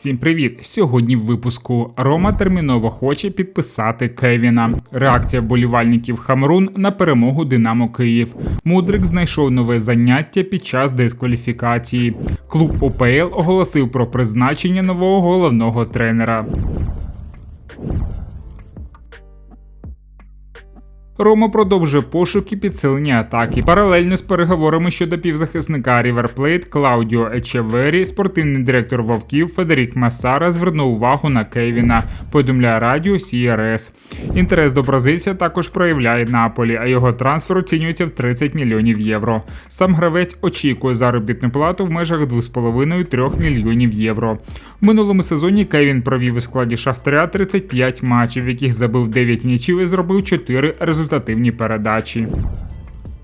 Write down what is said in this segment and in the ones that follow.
Всім привіт! Сьогодні в випуску Рома терміново хоче підписати Кевіна. Реакція вболівальників Хамрун на перемогу Динамо Київ. Мудрик знайшов нове заняття під час дискваліфікації. Клуб ОПЛ оголосив про призначення нового головного тренера. Рома продовжує пошуки підсилення атаки. Паралельно з переговорами щодо півзахисника Plate Клаудіо Ечевері, спортивний директор Вовків Федерік Масара звернув увагу на Кевіна. Повідомляє радіо CRS. Інтерес до бразильця також проявляє Наполі, а його трансфер оцінюється в 30 мільйонів євро. Сам гравець очікує заробітну плату в межах 2,5-3 мільйонів євро. В минулому сезоні Кевін провів у складі Шахтаря 35 матчів, в яких забив 9 нічів і зробив 4 результативні передачі.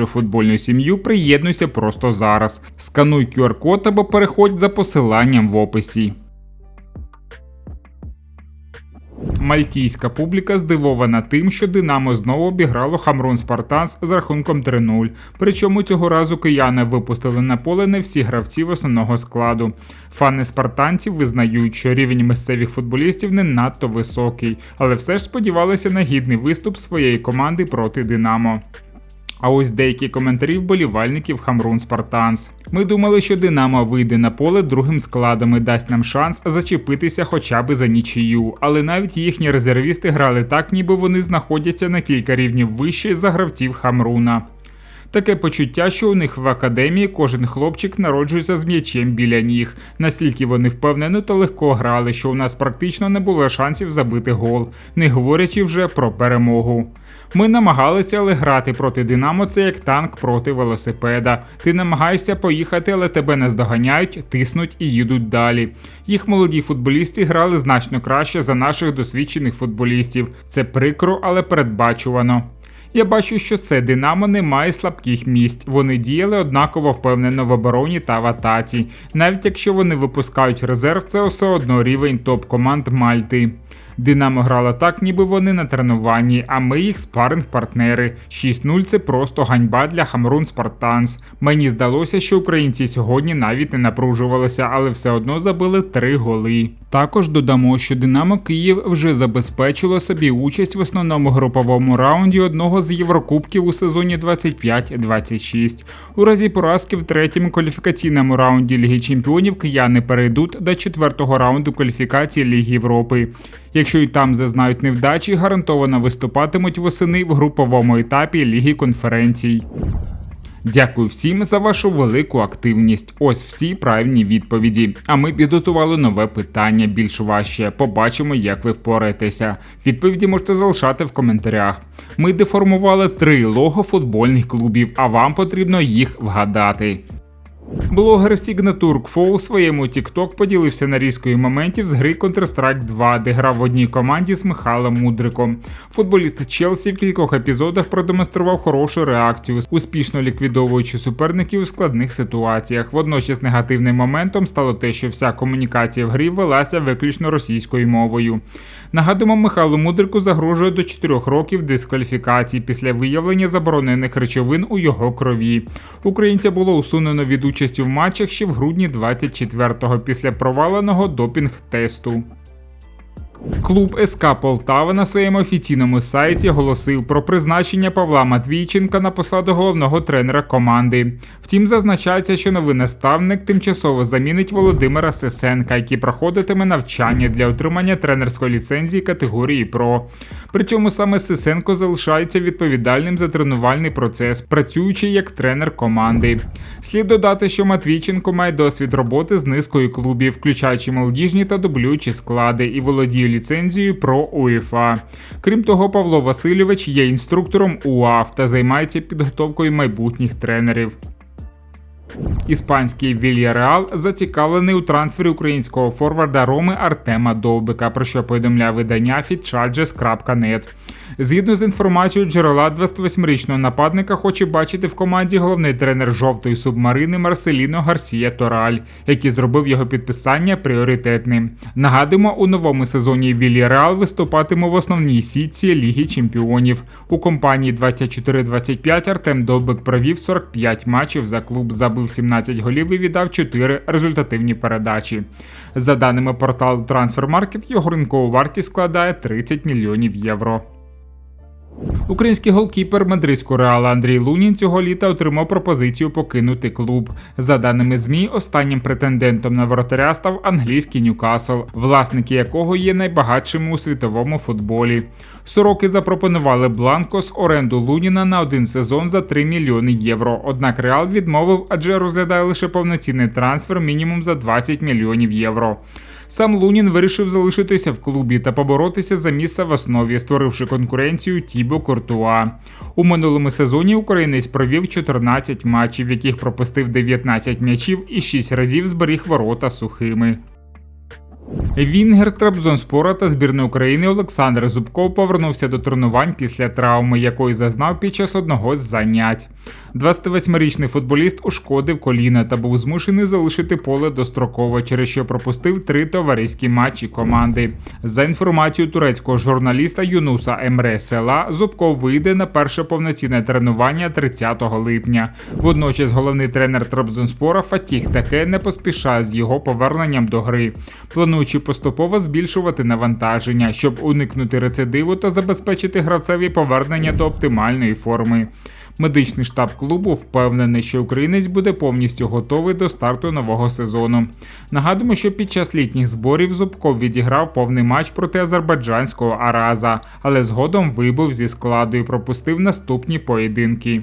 нашу футбольну сім'ю, приєднуйся просто зараз. Скануй QR-код або переходь за посиланням в описі. Мальтійська публіка здивована тим, що Динамо знову обіграло Хамрун Спартанс з рахунком 3-0. Причому цього разу кияни випустили на поле не всі гравців основного складу. Фани спартанців визнають, що рівень місцевих футболістів не надто високий, але все ж сподівалися на гідний виступ своєї команди проти Динамо. А ось деякі коментарі вболівальників Хамрун Спартанс. Ми думали, що Динамо вийде на поле другим складом і дасть нам шанс зачепитися хоча б за нічию, але навіть їхні резервісти грали так, ніби вони знаходяться на кілька рівнів вище за гравців Хамруна. Таке почуття, що у них в академії кожен хлопчик народжується з м'ячем біля ніг. Настільки вони впевнено та легко грали, що у нас практично не було шансів забити гол, не говорячи вже про перемогу. Ми намагалися, але грати проти Динамо це як танк проти велосипеда. Ти намагаєшся поїхати, але тебе не здоганяють, тиснуть і їдуть далі. Їх молоді футболісти грали значно краще за наших досвідчених футболістів. Це прикро, але передбачувано. Я бачу, що це Динамо не має слабких місць. Вони діяли однаково впевнено в обороні та в атаці. Навіть якщо вони випускають резерв, це все одно рівень топ команд Мальти. Динамо грала так, ніби вони на тренуванні, а ми їх спаринг-партнери. 6-0 це просто ганьба для Хамрун Спартанс. Мені здалося, що українці сьогодні навіть не напружувалися, але все одно забили три голи. Також додамо, що Динамо Київ вже забезпечило собі участь в основному груповому раунді одного з Єврокубків у сезоні 25-26. У разі поразки в третьому кваліфікаційному раунді Ліги Чемпіонів кияни перейдуть до четвертого раунду кваліфікації Ліги Європи. Якщо й там зазнають невдачі, гарантовано виступатимуть восени в груповому етапі Ліги конференцій. Дякую всім за вашу велику активність. Ось всі правильні відповіді. А ми підготували нове питання більш важче. Побачимо, як ви впораєтеся. Відповіді можете залишати в коментарях. Ми деформували три лого футбольних клубів, а вам потрібно їх вгадати. Блогер Signature у своєму TikTok поділився нарізкою моментів з гри Counter-Strike 2, де грав в одній команді з Михайлом Мудриком. Футболіст Челсі в кількох епізодах продемонстрував хорошу реакцію, успішно ліквідовуючи суперників у складних ситуаціях. Водночас негативним моментом стало те, що вся комунікація в грі велася виключно російською мовою. Нагадуємо, Михайлу Мудрику загрожує до 4 років дискваліфікації після виявлення заборонених речовин у його крові. Українця було усунено від участі в матчах ще в грудні 24-го після проваленого допінг-тесту. Клуб СК Полтава на своєму офіційному сайті оголосив про призначення Павла Матвійченка на посаду головного тренера команди. Втім, зазначається, що новий наставник тимчасово замінить Володимира Сесенка, який проходитиме навчання для отримання тренерської ліцензії категорії ПРО. При цьому саме Сесенко залишається відповідальним за тренувальний процес, працюючи як тренер команди. Слід додати, що Матвійченко має досвід роботи з низкою клубів, включаючи молодіжні та дублюючі склади, і володіє ліцензією про УЄФА. Крім того, Павло Васильович є інструктором УАФ та займається підготовкою майбутніх тренерів. Іспанський Вільяреал зацікавлений у трансфері українського форварда Роми Артема Довбика, про що повідомляє видання FitCharges.net. Згідно з інформацією джерела, 28-річного нападника хоче бачити в команді головний тренер жовтої субмарини Марселіно Гарсія Тораль, який зробив його підписання пріоритетним. Нагадуємо, у новому сезоні Вільяреал виступатиме в основній сітці Ліги Чемпіонів. У компанії 24-25 Артем Довбик провів 45 матчів за клуб, забив 17 голів і віддав 4 результативні передачі. За даними порталу Transfermarkt, його ринкова вартість складає 30 мільйонів євро. Український голкіпер мадридського реала Андрій Лунін цього літа отримав пропозицію покинути клуб. За даними ЗМІ, останнім претендентом на воротаря став англійський Ньюкасл, власники якого є найбагатшими у світовому футболі. Сороки запропонували Бланкос оренду Луніна на один сезон за 3 мільйони євро. Однак Реал відмовив, адже розглядає лише повноцінний трансфер мінімум за 20 мільйонів євро. Сам Лунін вирішив залишитися в клубі та поборотися за місце в основі, створивши конкуренцію Тібо Кортуа. У минулому сезоні українець провів 14 матчів, в яких пропустив 19 м'ячів і 6 разів зберіг ворота сухими. Вінгер Трабзонспора та збірної України Олександр Зубков повернувся до тренувань після травми, якої зазнав під час одного з занять. 28-річний футболіст ушкодив коліна та був змушений залишити поле достроково, через що пропустив три товариські матчі команди. За інформацією турецького журналіста Юнуса Емре Села, Зубков вийде на перше повноцінне тренування 30 липня. Водночас головний тренер Трабзонспора Фатіх таке не поспішає з його поверненням до гри, плануючи поступово збільшувати навантаження, щоб уникнути рецидиву та забезпечити гравцеві повернення до оптимальної форми. Медичний штаб клубу впевнений, що українець буде повністю готовий до старту нового сезону. Нагадуємо, що під час літніх зборів Зубков відіграв повний матч проти азербайджанського Араза, але згодом вибув зі складу і пропустив наступні поєдинки.